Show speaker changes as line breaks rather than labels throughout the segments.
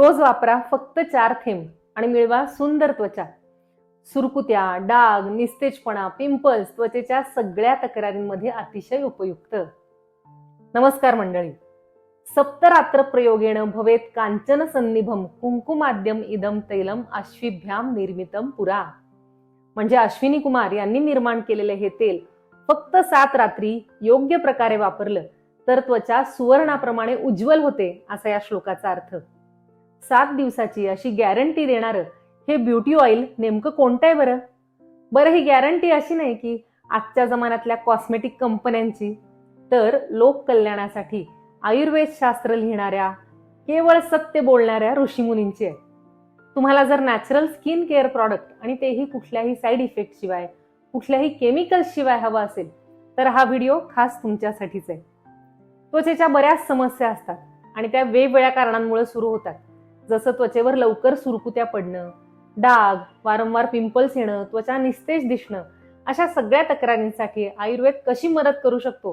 रोज वापरा फक्त चार थेंब आणि मिळवा सुंदर त्वचा. सुरकुत्या डाग निस्तेजपणा पिंपल्स त्वचेच्या सगळ्या तक्रारींमध्ये अतिशय उपयुक्त. नमस्कार मंडळी. सप्तरात्र प्रयोगेण भवेत कांचन सन्निभम कुंकुमाद्यम इदम तैलम अश्विभ्याम निर्मितम पुरा. म्हणजे अश्विनी कुमार यांनी निर्माण केलेले हे तेल फक्त सात रात्री योग्य प्रकारे वापरलं तर त्वचा सुवर्णाप्रमाणे उज्ज्वल होते असा या श्लोकाचा अर्थ. सात दिवसाची अशी गॅरंटी देणारं हे ब्युटी ऑइल नेमकं कोणतं आहे बरं? बरं ही गॅरंटी अशी नाही की आजच्या जमान्यातल्या कॉस्मेटिक कंपन्यांची तर लोक कल्याणासाठी आयुर्वेद शास्त्र लिहिणाऱ्या केवळ सत्य बोलणाऱ्या ऋषीमुनींची आहे तुम्हाला जर नॅचरल स्किन केअर प्रॉडक्ट आणि तेही कुठल्याही साईड इफेक्ट शिवाय कुठल्याही केमिकल्स शिवाय हवा असेल तर हा व्हिडिओ खास तुमच्यासाठीच आहे. त्वचेच्या बऱ्याच समस्या असतात आणि त्या वेगवेगळ्या कारणांमुळे सुरू होतात. जसं त्वचेवर लवकर सुरकुत्या पडणं डाग वारंवार पिंपल्स येणं त्वचा निस्तेज दिसणं अशा सगळ्या तक्रारींसाठी आयुर्वेद कशी मदत करू शकतो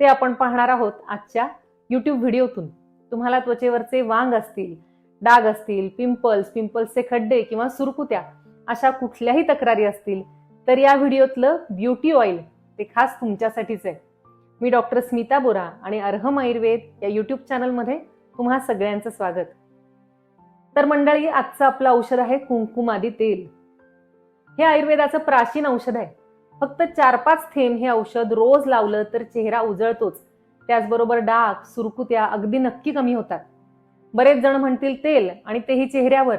ते आपण पाहणार आहोत आजच्या युट्यूब व्हिडिओतून. तुम्हाला त्वचेवरचे वांग असतील डाग असतील पिंपल्स पिंपल्सचे खड्डे किंवा सुरकुत्या अशा कुठल्याही तक्रारी असतील तर या व्हिडिओतलं ब्युटी ऑइल ते खास तुमच्यासाठीच आहे. मी डॉक्टर स्मिता बोरा आणि अर्हम आयुर्वेद या युट्यूब चॅनलमध्ये तुम्हा सगळ्यांचं स्वागत. तर मंडळी आजचं आपलं औषध आहे कुंकुमादी तेल. हे आयुर्वेदाचं प्राचीन औषध आहे. फक्त चार पाच थेंब हे औषध रोज लावलं तर चेहरा उजळतोच. त्याचबरोबर डाग सुरकुत्या अगदी नक्की कमी होतात. बरेच जण म्हणतील तेल आणि तेही चेहऱ्यावर.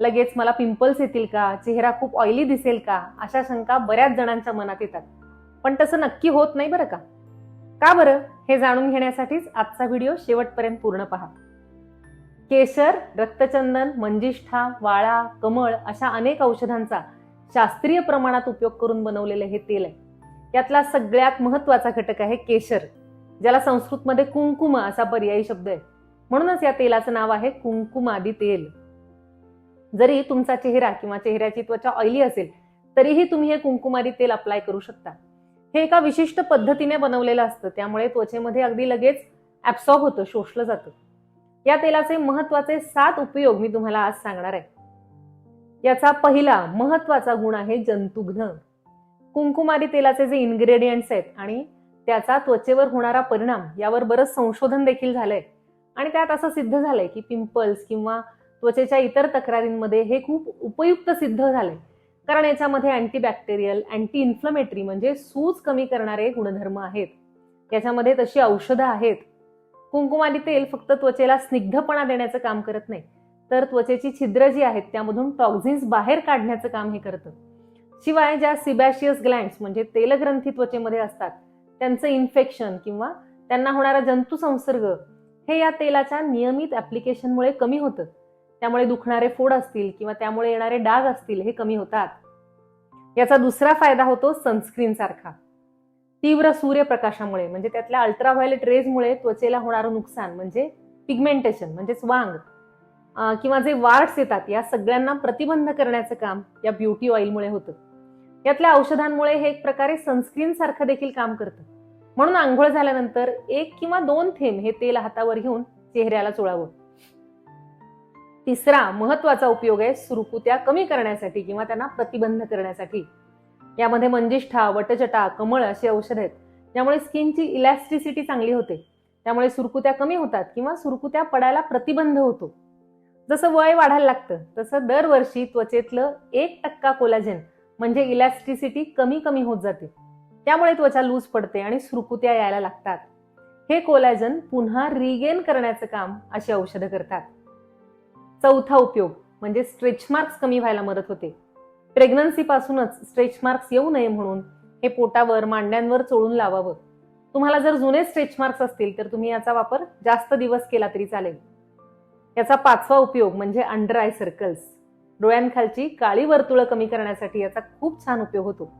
लगेच मला पिंपल्स येतील का? चेहरा खूप ऑइली दिसेल का? अशा शंका बऱ्याच जणांच्या मनात येतात. पण तसं नक्की होत नाही बरं का? का बरं? हे जाणून घेण्यासाठीच आजचा व्हिडिओ शेवटपर्यंत पूर्ण पहा. केशर रक्तचंदन मंजिष्ठा वाळा कमळ अशा अनेक औषधांचा शास्त्रीय प्रमाणात उपयोग करून बनवलेले हे तेल आहे. यातला सगळ्यात महत्त्वाचा घटक आहे केशर ज्याला संस्कृतमध्ये कुंकुम असा पर्यायी शब्द आहे. म्हणूनच या तेलाचं नाव आहे कुंकुमादी तेल. जरी तुमचा चेहरा किंवा चेहऱ्याची त्वचा ऑइली असेल तरीही तुम्ही हे कुंकुमादी तेल अप्लाय करू शकता. हे एका विशिष्ट पद्धतीने बनवलेलं असतं त्यामुळे त्वचेमध्ये अगदी लगेच ऍब्सॉर्ब होतं शोषलं जातं. या तेलाचे महत्त्वाचे सात उपयोग मी तुम्हाला आज सांगणार आहे. याचा पहिला महत्त्वाचा गुण आहे जंतुघ्न. कुंकुमारी तेलाचे जे इन्ग्रेडियंट्स आहेत आणि त्याचा त्वचेवर होणारा परिणाम यावर बरंच संशोधन देखील झालंय. आणि त्यात असं सिद्ध झालंय की पिंपल्स किंवा त्वचेच्या इतर तक्रारींमध्ये हे खूप उपयुक्त सिद्ध झाले कारण याच्यामध्ये अँटीबॅक्टेरियल अँटी इन्फ्लमेटरी म्हणजे सूज कमी करणारे गुणधर्म आहेत. याच्यामध्ये तशी औषधं आहेत. कुंकुमादी तेल फक्त त्वचेला स्निग्धपणा देण्याचं काम करत नाही तर त्वचेची छिद्र जी आहेत त्यामधून टॉक्झिन्स बाहेर काढण्याचं काम हे करतं. शिवाय ज्या सिबॅशियस ग्लँड्स म्हणजे तेलग्रंथी त्वचेमध्ये असतात त्यांचं इन्फेक्शन किंवा त्यांना होणारा जंतू संसर्ग हे या तेलाच्या नियमित ऍप्लिकेशनमुळे कमी होतं. त्यामुळे दुखणारे फोड असतील किंवा त्यामुळे येणारे डाग असतील हे कमी होतात. याचा दुसरा फायदा होतो सनस्क्रीन सारखा. तीव्र सूर्यप्रकाशामुळे म्हणजे त्यातल्या अल्ट्राव्हायलेट रेजमुळे त्वचेला होणारं नुकसान म्हणजे पिगमेंटेशन म्हणजेच वांग किंवा जे वार्ड्स येतात या सगळ्यांना प्रतिबंध करण्याचं काम या ब्युटी ऑइलमुळे होतं. यातल्या औषधांमुळे हे एक प्रकारे सनस्क्रीन सारखं देखील काम करतं. म्हणून आंघोळ झाल्यानंतर एक किंवा दोन थेंब हे तेल हातावर घेऊन चेहऱ्याला चोळावं. तिसरा महत्त्वाचा उपयोग आहे सुरकुत्या कमी करण्यासाठी किंवा त्यांना प्रतिबंध करण्यासाठी. यामध्ये मंजिष्ठा वटचटा कमळ अशी औषध आहेत. त्यामुळे स्किनची इलॅस्टिसिटी चांगली होते. त्यामुळे सुरकुत्या कमी होतात किंवा सुरकुत्या पडायला प्रतिबंध होतो. जसं वय वाढायला लागतं तसं दरवर्षी त्वचेतलं एक टक्का कोलाजेन म्हणजे इलॅस्टिसिटी कमी कमी होत जाते. त्यामुळे त्वचा लूज पडते आणि सुरकुत्या यायला लागतात. हे कोलॅजन पुन्हा रिगेन करण्याचं काम अशी औषधं करतात. चौथा उपयोग म्हणजे स्ट्रेच मार्क्स कमी व्हायला मदत होते. प्रेग्नन्सी पासूनच स्ट्रेच मार्क्स येऊ नये म्हणून हे पोटावर मांड्यांवर चोळून लावावं. तुम्हाला जर जुने स्ट्रेच मार्क्स असतील तर तुम्ही याचा वापर जास्त दिवस केला तरी चालेल. याचा पाचवा उपयोग म्हणजे अंडर आय सर्कल्स डोळ्यांखालची काळी वर्तुळं कमी करण्यासाठी याचा खूप छान उपयोग होतो.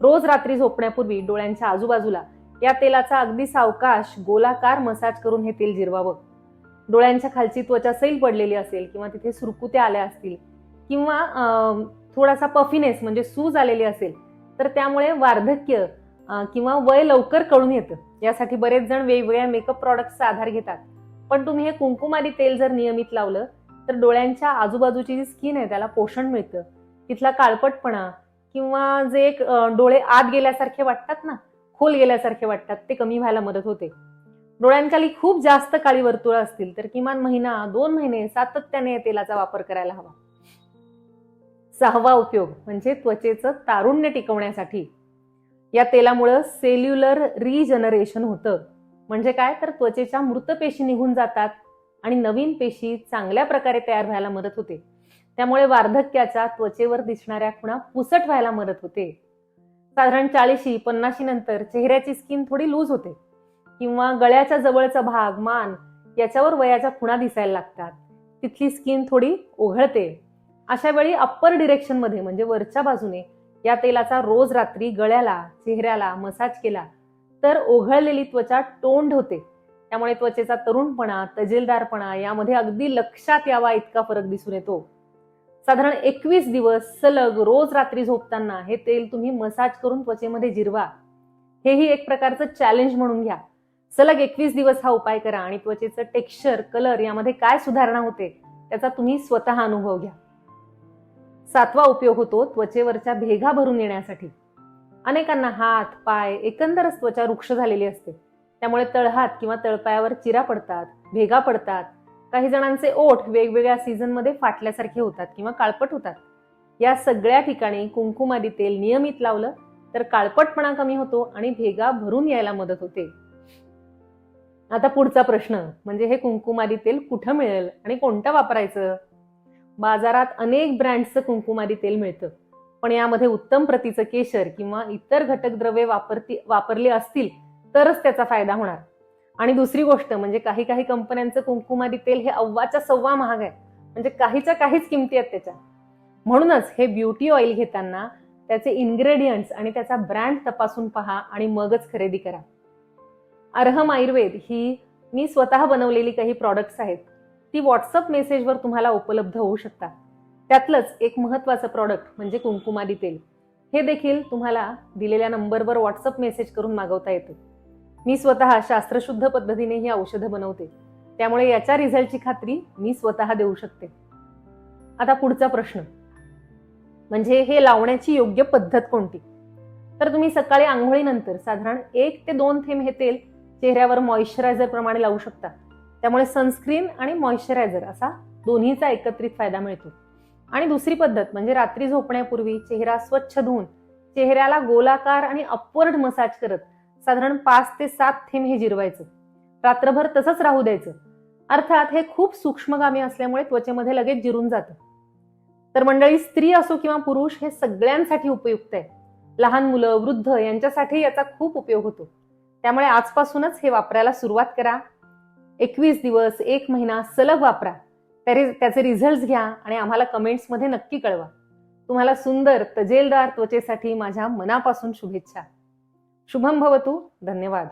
रोज रात्री झोपण्यापूर्वी डोळ्यांच्या आजूबाजूला या तेलाचा अगदी सावकाश गोलाकार मसाज करून हे तेल जिरवावं. डोळ्यांच्या खालची त्वचा सैल पडलेली असेल किंवा तिथे सुरकुत्या आल्या असतील किंवा थोडासा पफिनेस म्हणजे सूज आलेली असेल तर त्यामुळे वार्धक्य किंवा वय लवकर कळून येतं. यासाठी बरेच जण वेगवेगळ्या मेकअप प्रॉडक्टचा आधार घेतात. पण तुम्ही हे कुंकुमारी तेल जर नियमित लावलं तर डोळ्यांच्या आजूबाजूची जी स्किन आहे त्याला पोषण मिळतं. तिथला काळपटपणा किंवा जे एक डोळे आत गेल्यासारखे वाटतात ना खोल गेल्यासारखे वाटतात ते कमी व्हायला मदत होते. डोळ्यांखाली खूप जास्त काळी वर्तुळं असतील तर किमान महिना दोन महिने सातत्याने तेलाचा वापर करायला हवा. सहावा उपयोग म्हणजे त्वचेचं तारुण्य टिकवण्यासाठी. या तेलामुळं सेल्युलर रिजनरेशन होतं. म्हणजे काय? तर त्वचेच्या मृत पेशी निघून जातात आणि नवीन पेशी चांगल्या प्रकारे तयार व्हायला मदत होते. त्यामुळे वार्धक्याच्या त्वचेवर दिसणाऱ्या खुणा पुसट व्हायला मदत होते. साधारण चाळीशी पन्नाशी नंतर चेहऱ्याची स्किन थोडी लूज होते. किंवा गळ्याच्या जवळचा भाग मान याच्यावर वयाच्या खुणा दिसायला लागतात. तिथली स्किन थोडी ओघळते. अशा वेळी अप्पर डिरेक्शनमध्ये म्हणजे वरच्या बाजूने या तेलाचा रोज रात्री गळ्याला चेहऱ्याला मसाज केला तर ओघळलेली त्वचा टोंड होते. त्यामुळे त्वचेचा तरुणपणा तजेलदारपणा यामध्ये अगदी लक्षात यावा इतका फरक दिसून येतो. साधारण एकवीस दिवस सलग रोज रात्री झोपताना हे तेल तुम्ही मसाज करून त्वचेमध्ये जिरवा. हेही एक प्रकारचं चॅलेंज म्हणून घ्या. सलग एकवीस दिवस हा उपाय करा आणि त्वचेचं टेक्स्चर कलर यामध्ये काय सुधारणा होते त्याचा तुम्ही स्वतः अनुभव घ्या. सातवा उपयोग होतो त्वचेवरच्या भेगा भरून येण्यासाठी. अनेकांना हात पाय एकंदरच त्वचा वृक्ष झालेली असते. त्यामुळे तळहात किंवा तळपायावर चिरा पडतात भेगा पडतात. काही जणांचे ओठ वेगवेगळ्या सीझनमध्ये फाटल्यासारखे होतात किंवा काळपट होतात. या सगळ्या ठिकाणी कुंकुमादी तेल नियमित लावलं तर काळपटपणा कमी होतो आणि भेगा भरून यायला मदत होते. आता पुढचा प्रश्न म्हणजे हे कुंकुमादी तेल कुठं मिळेल आणि कोणतं वापरायचं? बाजारात अनेक ब्रँडचं कुंकुमादी तेल मिळतं. पण यामध्ये उत्तम प्रतीचं केशर किंवा इतर घटक द्रव्ये वापरती वापरले असतील तरच त्याचा फायदा होणार. आणि दुसरी गोष्ट म्हणजे काही काही कंपन्यांचं कुंकुमादी तेल हे अव्वाच्या सव्वा महाग आहे. म्हणजे काहीच्या काहीच किमती आहेत त्याच्या. म्हणूनच हे ब्युटी ऑइल घेताना त्याचे इन्ग्रेडियंट्स आणि त्याचा ब्रँड तपासून पहा आणि मगच खरेदी करा. अर्हम आयुर्वेद ही मी स्वतः बनवलेली काही प्रॉडक्ट्स आहेत. ती व्हॉट्सअप मेसेजवर तुम्हाला उपलब्ध होऊ शकतात. त्यातलंच एक महत्त्वाचं प्रॉडक्ट म्हणजे कुंकुमादी तेल. हे देखील तुम्हाला दिलेल्या नंबरवर व्हॉट्सअप मेसेज करून मागवता येतं. मी स्वतः शास्त्रशुद्ध पद्धतीने ही औषधं बनवते. त्यामुळे याच्या रिझल्टची खात्री मी स्वतः देऊ शकते. आता पुढचा प्रश्न. म्हणजे हे लावण्याची योग्य पद्धत कोणती? तर तुम्ही सकाळी आंघोळीनंतर साधारण एक ते दोन थेंब हे तेल चेहऱ्यावर मॉइश्चरायझर प्रमाणे लावू शकता. त्यामुळे सनस्क्रीन आणि मॉइश्चरायझर असा दोन्हीचा एकत्रित फायदा मिळतो. आणि दुसरी पद्धत म्हणजे रात्री झोपण्यापूर्वी चेहरा स्वच्छ धुवून चेहऱ्याला गोलाकार आणि अपवर्ड मसाज करत साधारण पाच ते सात थेंब हे जिरवायचं. रात्रभर तसंच राहू द्यायचं. अर्थात हे खूप सूक्ष्मगामी असल्यामुळे त्वचेमध्ये लगेच जिरून जातं. तर मंडळी स्त्री असो किंवा पुरुष हे सगळ्यांसाठी उपयुक्त आहे. लहान मुलं वृद्ध यांच्यासाठी याचा खूप उपयोग होतो. त्यामुळे आजपासूनच हे वापरायला सुरुवात करा. एकवीस दिवस एक महिना सलग वापरा. तरी त्याचे रिझल्ट घ्या आणि आम्हाला कमेंट्समध्ये नक्की कळवा. तुम्हाला सुंदर तजेलदार त्वचेसाठी माझ्या मनापासून शुभेच्छा. शुभम भवतू. धन्यवाद.